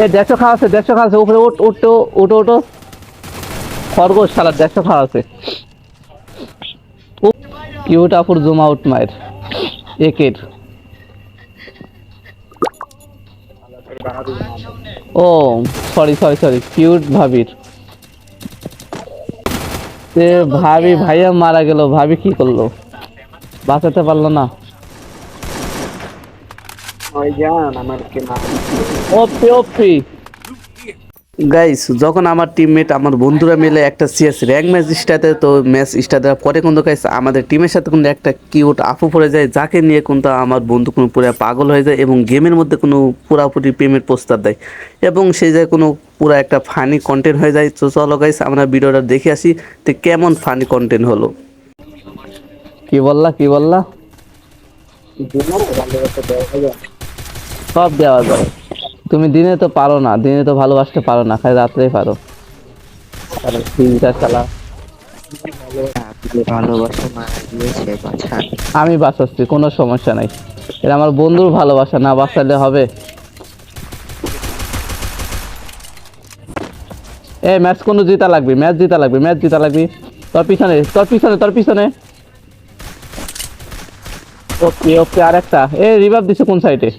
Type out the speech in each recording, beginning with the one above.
এ দেড়শো খাওয়া আছে, দেড়শো খাওয়া আছে, উপরে উঠ উঠতো উঠো উঠো খরগোশ সালাদ দেড়শো খাওয়া আছে। কিউট আপুর জুম আউট মায়ের, একের। ও সরি সরি সরি কিউট ভাবির। ভাবি, ভাইয়া মারা গেল, ভাবি কি করল? বাঁচাতে পারল না। ওই যান আমার কে ওপি ওপি গাইস যখন আমার টিমমেট আমার বন্ধুরা মিলে একটা সিএস র্যাঙ্ক ম্যাচ স্টার্টে তো ম্যাচ স্টার্ট দেওয়ার পরে কিন্তু গাইস আমাদের টিমের সাথে কিন্তু একটা কিউট আপু পড়ে যায় যাকে নিয়ে কিন্তু আমার বন্ধু কোনো পুরো পাগল হয়ে যায় এবং গেমের মধ্যে কোনো পুরাপুরি প্রেমের প্রস্তাব দেয়। এবং সেই জায়গায় কোনো পুরো একটা ফানি কন্টেন্ট হয়ে যায় তো চলো গাইস আমরা ভিডিওটা দেখে আসি তো কেমন ফানি কন্টেন্ট হলো। কি বললা কি বললা দিনের ভালোবাসা দেওয়া যায় সব দেওয়া যায়। তুমি দিনে তো পারো না দিনে তো ভালোবাসতে পারো না খালি রাত্রেই পারো। আমি বাঁচাচ্ছি কোনো সমস্যা নাই। এটা আমার বন্ধুর ভালোবাসা না বাঁচালে হবে। এ ম্যাচ কোনো জিতা লাগবে? ম্যাচ জিতা লাগবে ম্যাচ জিতা লাগবে। তোর পিছনে তোর পিছনে তোর পিছনে। ওকে ওকে আর একটা এ রিভাব দিছে কোন সাইডে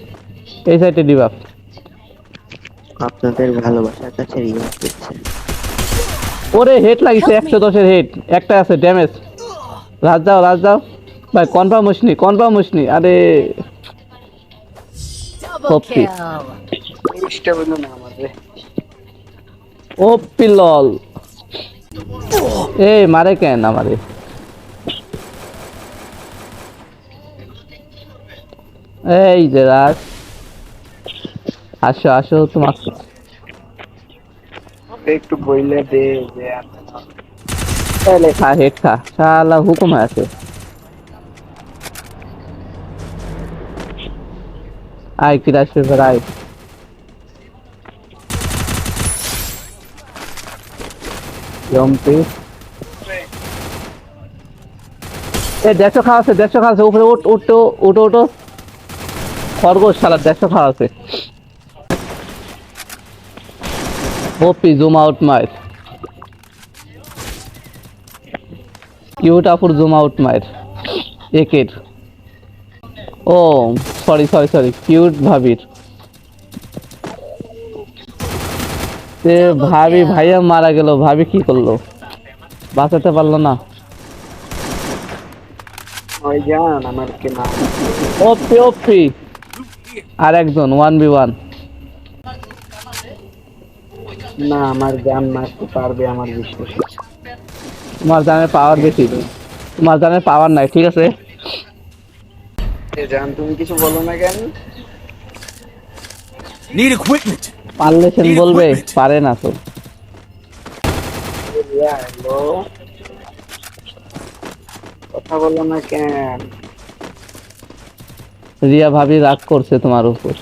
এই সাইডে রিভাব আপনাদের ভালোবাসার কাছে রিভার দিচ্ছে ওরে হেড লাগিছে একশো দশের হেড একটা আছে ড্যামেজ রাজ যাও রাজ যাও ভাই কনফার্ম হসনি কনফার্ম হসনি। আরে সত্যি। জিনিসটা বলুন না আমাদের ও পিলল এই মারে কেন আমারে? এই যে রাজ। আসো আসো তোমার একটু বইলে দে যে তাহলে। খা হেড খা। শালা হুকুম আছে। আয় কিরাশ পেপার আয়। জম্পি। এ দেড়শো খাওয়া আছে দেড়শো খাওয়া আছে। উপরে উঠ উঠতো উঠো উঠো। খরগোশ সালাদ দেড়শো খাওয়া আছে। ওপি জুম আউট মাইট কিউট আপুর জুম আউট মায়ের একের ও সরি সরি সরি কিউট ভাবির। সে ভাবি ভাইয়া মারা গেল। ভাবি কি করল? বাঁচাতে পারল না। ওপি ওপি আর একজন ওয়ান বি ওয়ান না আমার মারতে পারবে আমার বিশ্বাস? তোমার জানের পাওয়ার বেশি। তোমার জানের পাওয়ার নাই ঠিক আছে? জান তুমি কিছু বলো না কেন? Need equipment. পারলে সেন বলবে পারে না তো। কথা বলো না কেন? রিয়া ভাবি রাগ করছে তোমার উপর।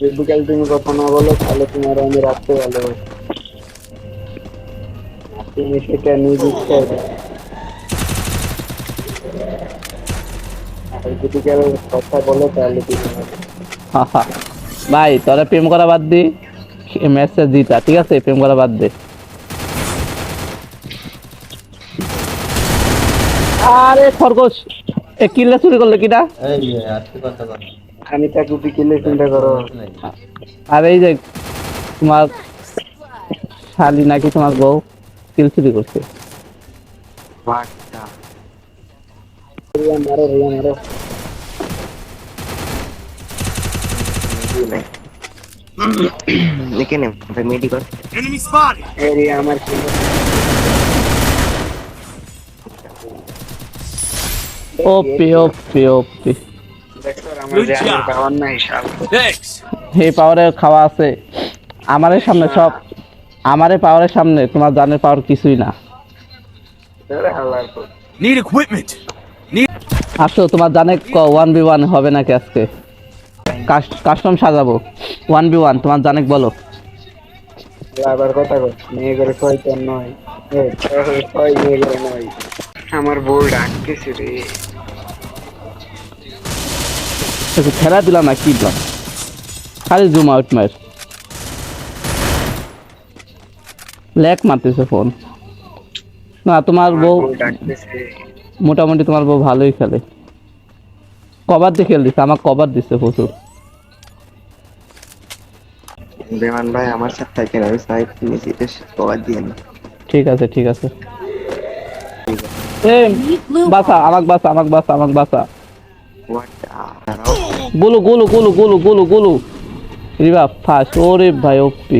যদি বিকাল তুমি কথা না বলো তাহলে তোমার আমি রাখতে ভালো তুমি সেটা নিজ ইচ্ছায় যদি কেউ কথা বলো তাহলে তুমি ভাই তোরা প্রেম করা বাদ দি ম্যাচটা জিতা ঠিক আছে? প্রেম করা বাদ দে। আরে খরগোশ এ কিল্লা চুরি করল কিটা আমি তাকে বিকেলে চিন্তা করো। আর এই যে তোমার শালি নাকি তোমার বউ কিল চুরি করছে। বাঘটা রিয়া মারো রিয়া মারো। এখানে মেডিকল Enemy spotted. এ আমার ওপি ওপি ওপি। এই পাওয়ারের খাওয়া আছে। আমারের সামনে সব আমারে পাওয়ারের সামনে তোমার জানের পাওয়ার কিছুই না. আসো তোমার জানে ওয়ান বি ওয়ান হবে নাকি আজকে? কাস্টম সাজাবো। ওয়ান বি ওয়ান তোমার জানেক বলো। আবার কথা কর মেয়ে করে শয়তান নয়। এ, ছয় মেয়ে করে নয়। আমার বউ ডাকতেছে রে। একটু খেলা দিলাম না কি দিলাম খালি জুম আউট মার। ল্যাক মারতেছে ফোন না তোমার বউ মোটামুটি তোমার বউ ভালোই খেলে। কভার দিয়ে খেল দিচ্ছে আমার কভার দিচ্ছে প্রচুর। বিমান ভাই আমার সাথে থাকেন আমি সাইড নিয়েছি তো কবার দিয়ে না ঠিক আছে ঠিক আছে। এ বাসা আমাক বাসা আমাক বাসা আমাক বাসা। গুলু গুলু গুলু গুলু গুলু গুলু। রিবা ফার্স্ট ওরে ভাই ওপি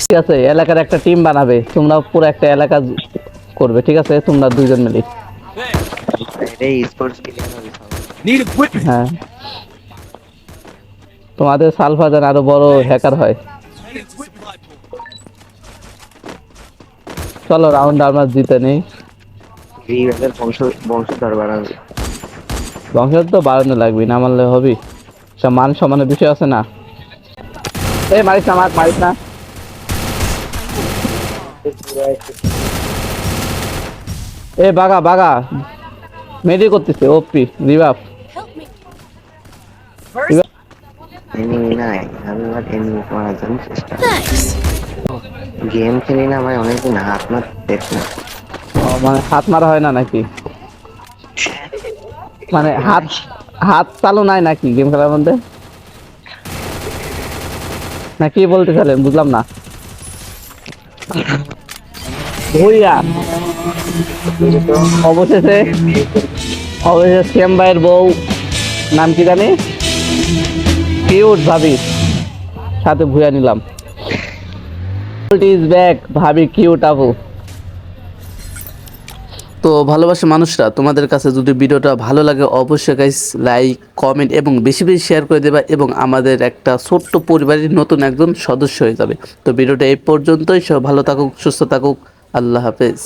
ঠিক আছে এলাকার একটা টিম বানাবে তোমরা পুরো একটা এলাকা করবে ঠিক আছে? তোমরা দুইজন মিলে. হ্যাঁ। তোমাদের সালফাজান আরও বড় হ্যাকার হয়। চলো রাউন্ড আমরা জিতে নেই। বংশ বংশধর বাড়াবে বংশের তো বাড়ানো লাগবে না মারলে হবি। সব মান সমানের বিষয় আছে না? এই মারিস না মার মারিস না। এ বাগা বাগা মেডি করতেছে ওপি রিভাব। গেম খেলি না ভাই অনেকদিন হাত মার দেখ না মানে হাত মারা হয় না নাকি? মানে হাত হাত চালু নাই নাকি গেম খেলার মধ্যে? না, কি বলতে চাইলেন? বুঝলাম না। ভুইয়া। অবশেষে অবশেষে শ্যাম ভাইয়ের বউ, নাম কি জানি? কিউট ভাবি, সাথে ভুইয়া নিলাম। ইজ ব্যাক ভাবি কিউট আপু। তো ভালোবাসা মানুষরা, তোমাদের কাছে যদি ভিডিওটা ভালো লাগে অবশ্যই গাইস লাইক কমেন্ট এবং বেশি বেশি শেয়ার করে দেবা এবং আমাদের একটা ছোট্ট পরিবারের নতুন একজন সদস্য হয়ে যাবে। তো ভিডিওটা এই পর্যন্তই সব ভালো থাকুক, সুস্থ থাকুক, আল্লাহ হাফেজ।